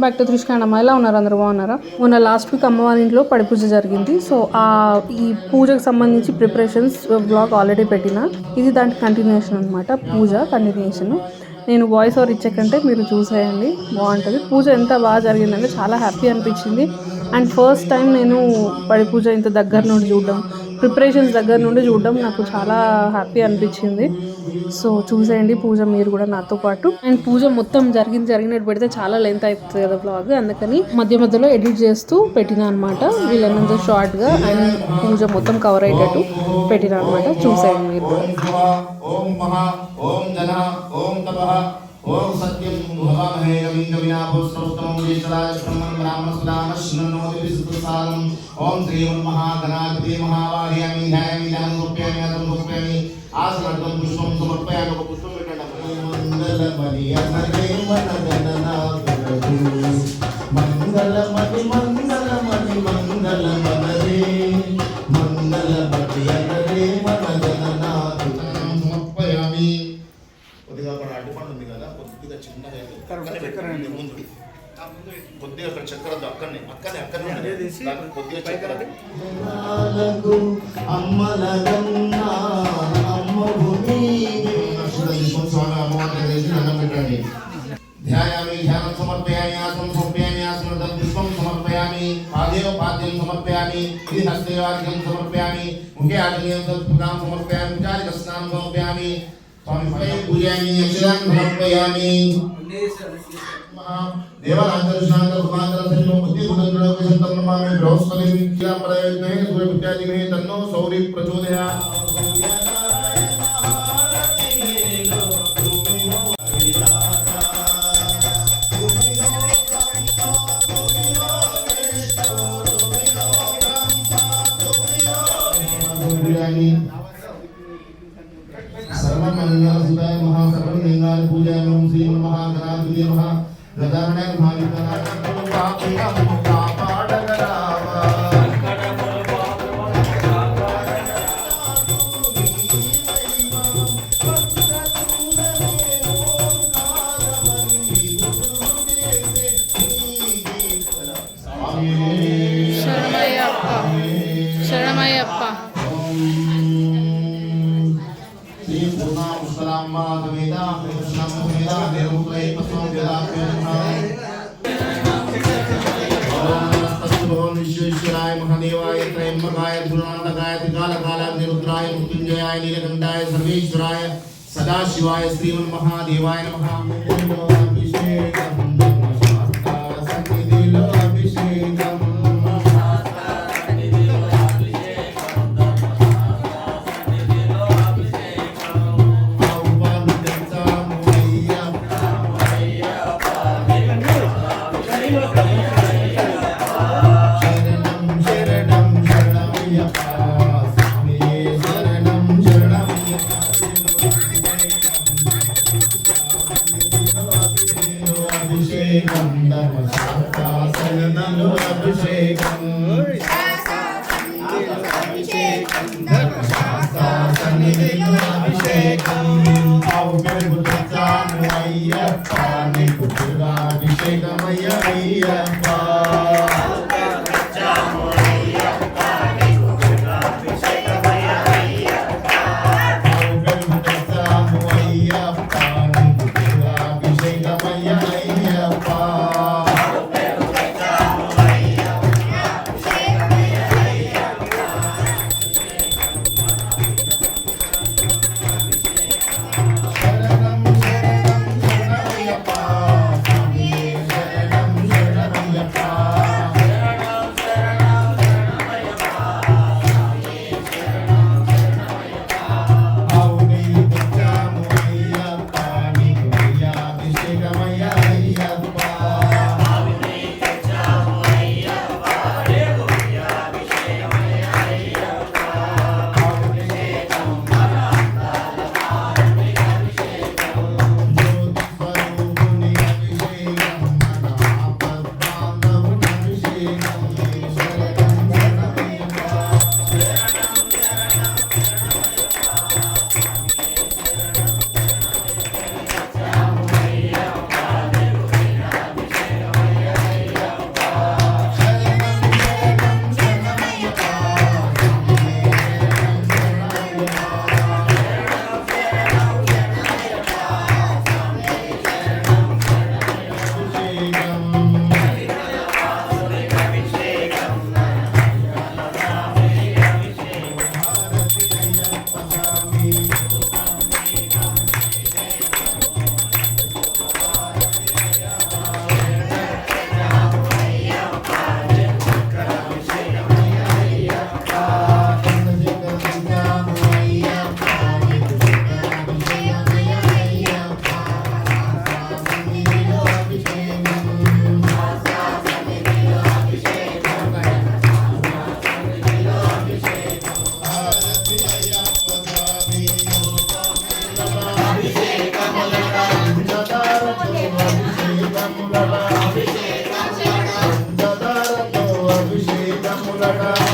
Welcome back to త్రిష్కాండమ్మ ఎలా ఉన్నారు? అందరూ బాగున్నారా? మొన్న లాస్ట్ వీక్ అమ్మవారి ఇంట్లో పడి పూజ జరిగింది. సో ఆ ఈ పూజకు సంబంధించి ప్రిపరేషన్స్ బ్లాగ్ ఆల్రెడీ పెట్టిన. ఇది దాని కంటిన్యూషన్ అనమాట పూజ కంటిన్యూషన్ నేను వాయిస్ ఓవర్ ఇచ్చేకంటే మీరు చూసేయండి. బాగుంటుంది. పూజ ఎంత బాగా జరిగిందంటే చాలా హ్యాపీ అనిపించింది. అండ్ ఫస్ట్ టైం నేను పడి పూజ ఇంత దగ్గర నుండి చూడడం ప్రిపరేషన్స్ దగ్గర నుండి చూడడం నాకు చాలా హ్యాపీ అనిపించింది. సో చూసేయండి పూజ మీరు కూడా నాతో పాటు అండ్ పూజ మొత్తం జరిగింది జరిగినట్టు పెడితే చాలా లెంత్ అవుతుంది కదా బ్లాగ్ అందుకని మధ్య మధ్యలో ఎడిట్ చేస్తూ పెట్టిన అనమాట వీళ్ళనంత షార్ట్గా అండ్ పూజ మొత్తం కవర్ అయ్యేటట్టు పెట్టిన అనమాట చూసేయండి మీరు ఓం మహా ఓం జన ఓం తపః ఓం శ్రీమన్ మహాగణాధిపతి ధ్యాయామి ధ్యానం రూప్యామి అదం రూప్యామి ఆసనర్థం పుష్పం సమర్పయామి. ఒక పుష్పం పెట్టండి మంగళమణి అన్నదే మన గణనాథుడు మంగళమణి మంగళమణి మంగళమనరే మంగళమణి అన్నదే మన గణనాథుడు సమర్పయామి. కొద్దిగా అక్కడ అడ్డుపండు ఉంది కదా కొద్దిగా చిన్నగా ముందు. కొద్దిగా అక్కడ చక్కెర అక్కడనే అక్కనే అక్కనే దానికి కొద్దిగా చక్కెర అమ్మలగన్నా అమ్మవు నీవే. అక్షర దీపం స్వామి అమ్మవారికి వేసి దండం పెట్టండి ధ్యాయామి ధ్యానం సమర్పయామి ఆసనం సమర్పయామి ఆసనం పుష్పం సమర్పయామి పాదేవ పాద్యం సమర్పయామి ఇది హస్తేవార్ఘ్యం సమర్పయామి ముఖే ఆచర్యం సత్ప్రదాం సమర్పయామి చారిక స్నానం సమర్పయామి స్వామి ఫలే పూజయామి అక్షరాన్ని సదాశివాయ శ్రీమన్ Come. Thank you.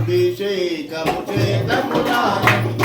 అభిషేకము చేతములాలి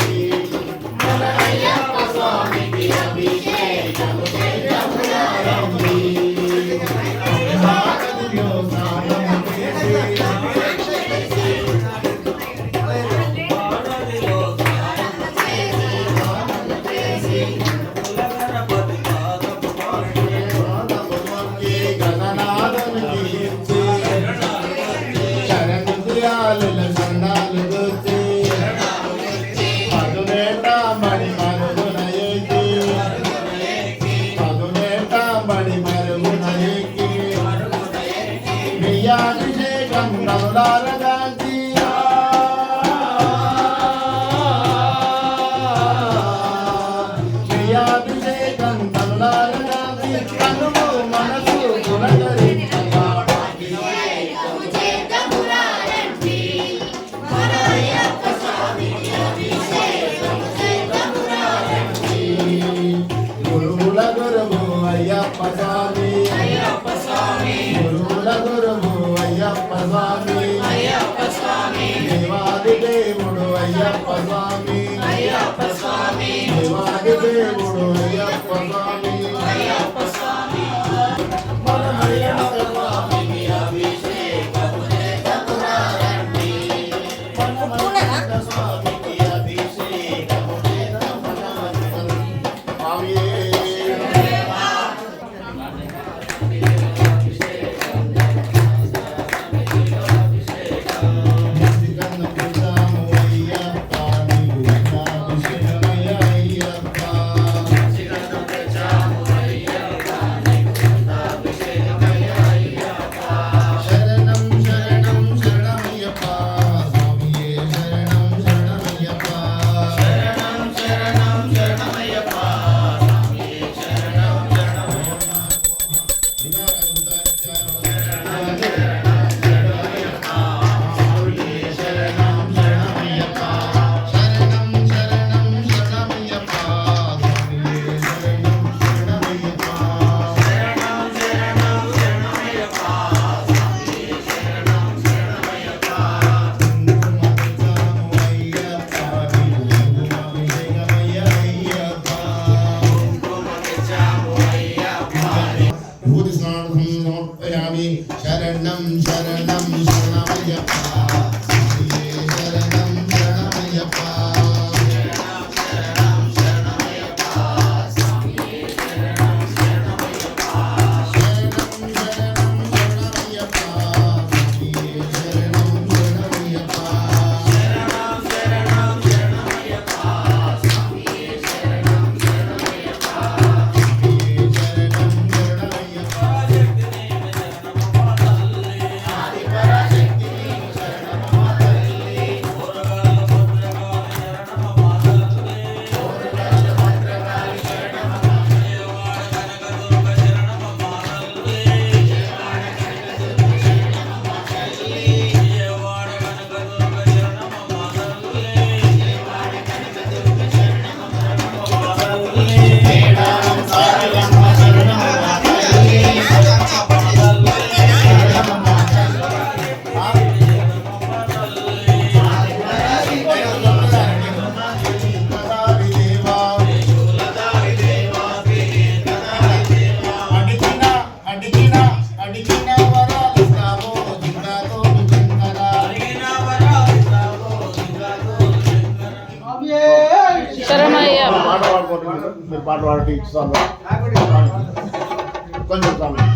కొంచెం సమయం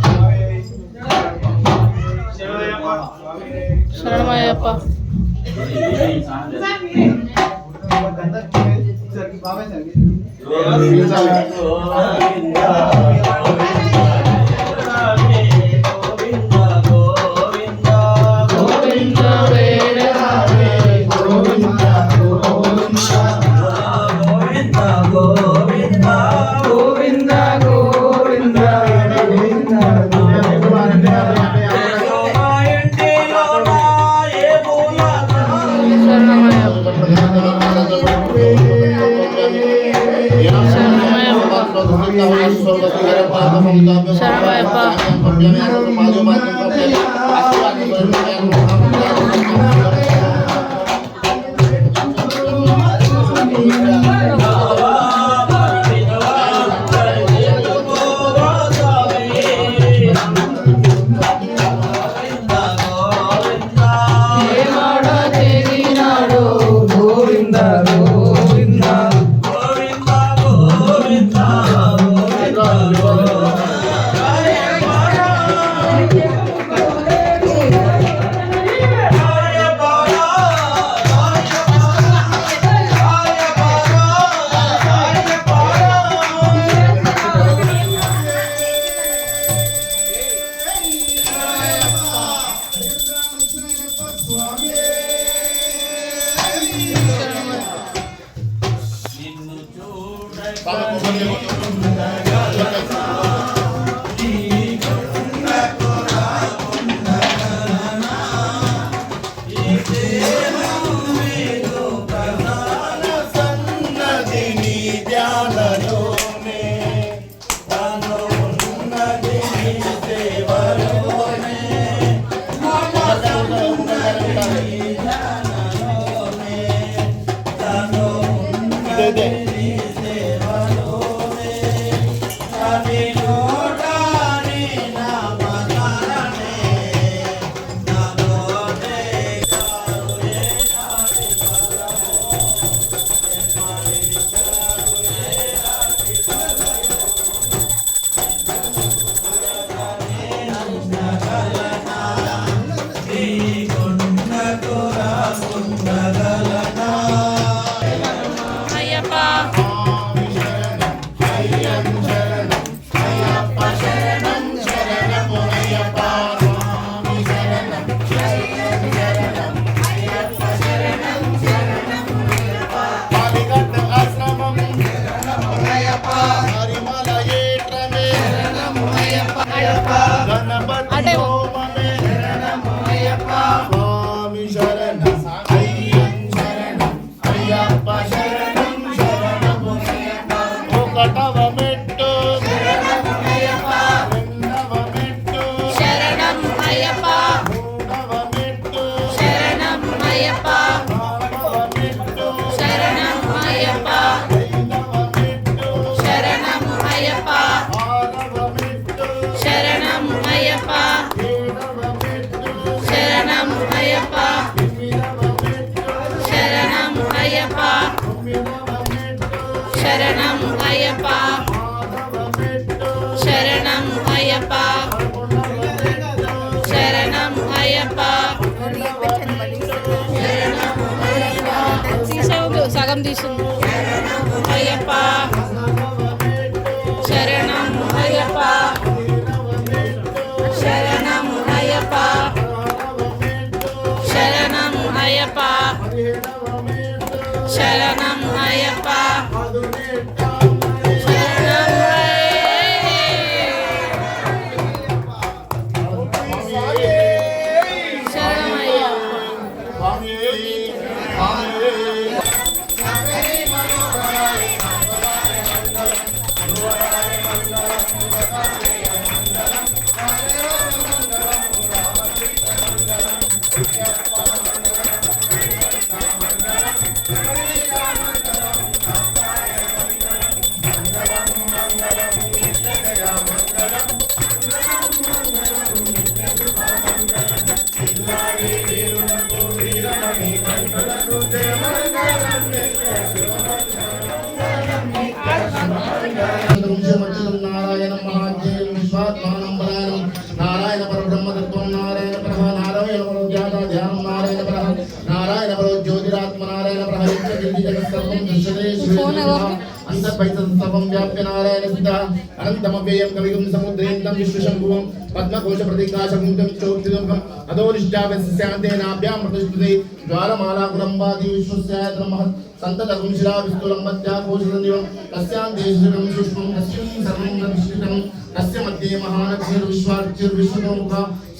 శరణమయ్యప్ప. Govinda problema listen to అంతర్పైతం వ్యాప్య Narayana స్థిత అనంతమవ్యయం కవిగం సముద్రేంతం విశ్వశంభువం పద్మకోశ ప్రతికాశముఖం చోక్తిదుర్గం అధోనిష్టావ్యస్యాంతేనాభ్యాం ప్రతిష్ఠితే ద్వారమాలాకులంబాది విశ్వస్యాయతన మహత్ సంతతగుం శిలా విస్తులం మధ్యే తస్యాం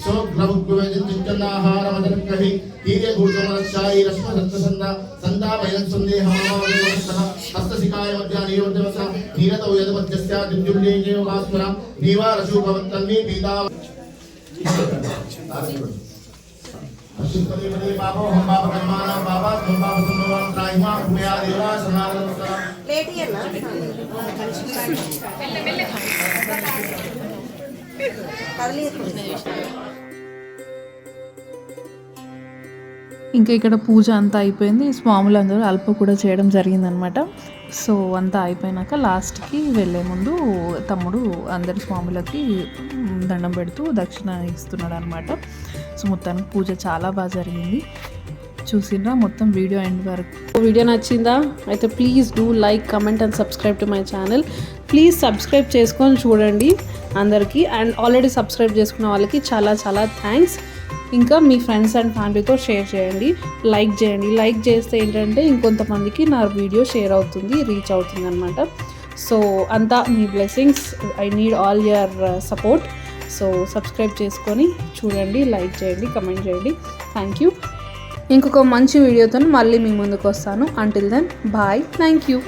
ಶೋಗ್ರಹುಗ್ಗುವೆಜಿ ತಿಂಕನ್ನಾಹಾರಮದನ್ಕಹಿ ಹೀರೆ ಭೂಷಮನಶಾಯಿ ರಶ್ಮ ದತ್ತಸಂದ ಸಂದಾಪಯನ್ ಸಂದೇಹ ಮಾಮಾವಿಮನಸ್ಥಃ ಹಸ್ತಸಿಕಾಯ ಮಧ್ಯ ನೀರೋದ್ಯವಸ ನೀರತೌ ಯದ ಮಧ್ಯಸ್ಯ ದಿಂಜುಲ್ಲೇಜೇವ ಮಾಸ್ಮರ ನೀವಾ ರಶೂಭವತ್ತನ್ನಿ ಪೀತಾ अशितले बले बाबो हम बाबा कर्माना बाबा तुम बाबा तुम बाबा त्राहिमा भूया देवा सनातन सदा लेटी है ना पहले पहले कर लिए ఇంకా ఇక్కడ పూజ అంతా అయిపోయింది. స్వాములందరూ అల్ప కూడా చేయడం జరిగిందనమాట. సో అంతా అయిపోయినాక లాస్ట్కి వెళ్ళే ముందు తమ్ముడు అందరి స్వాములకి దండం పెడుతూ దక్షిణ ఇస్తున్నాడు అనమాట సో మొత్తానికి పూజ చాలా బాగా జరిగింది. చూసిండ్రా మొత్తం వీడియో ఎండ్ వరకు. వీడియో నచ్చిందా? అయితే please do like comment and subscribe to my channel. Please subscribe చేసుకొని చూడండి అందరికీ. అండ్ ఆల్రెడీ సబ్స్క్రైబ్ చేసుకున్న వాళ్ళకి చాలా చాలా థ్యాంక్స్. ఇంకా మీ ఫ్రెండ్స్ అండ్ ఫ్యామిలీతో షేర్ చేయండి లైక్ చేయండి. లైక్ చేస్తే ఏంటంటే ఇంకొంతమందికి నా వీడియో షేర్ అవుతుంది రీచ్ అవుతుంది అనమాట సో అంతా మీ blessings I need all your support so subscribe చేసుకొని చూడండి లైక్ చేయండి కమెంట్ చేయండి. థ్యాంక్ యూ ఇంకొక మంచి వీడియోతో మళ్ళీ మీ ముందుకు వస్తాను. Until then bye thank you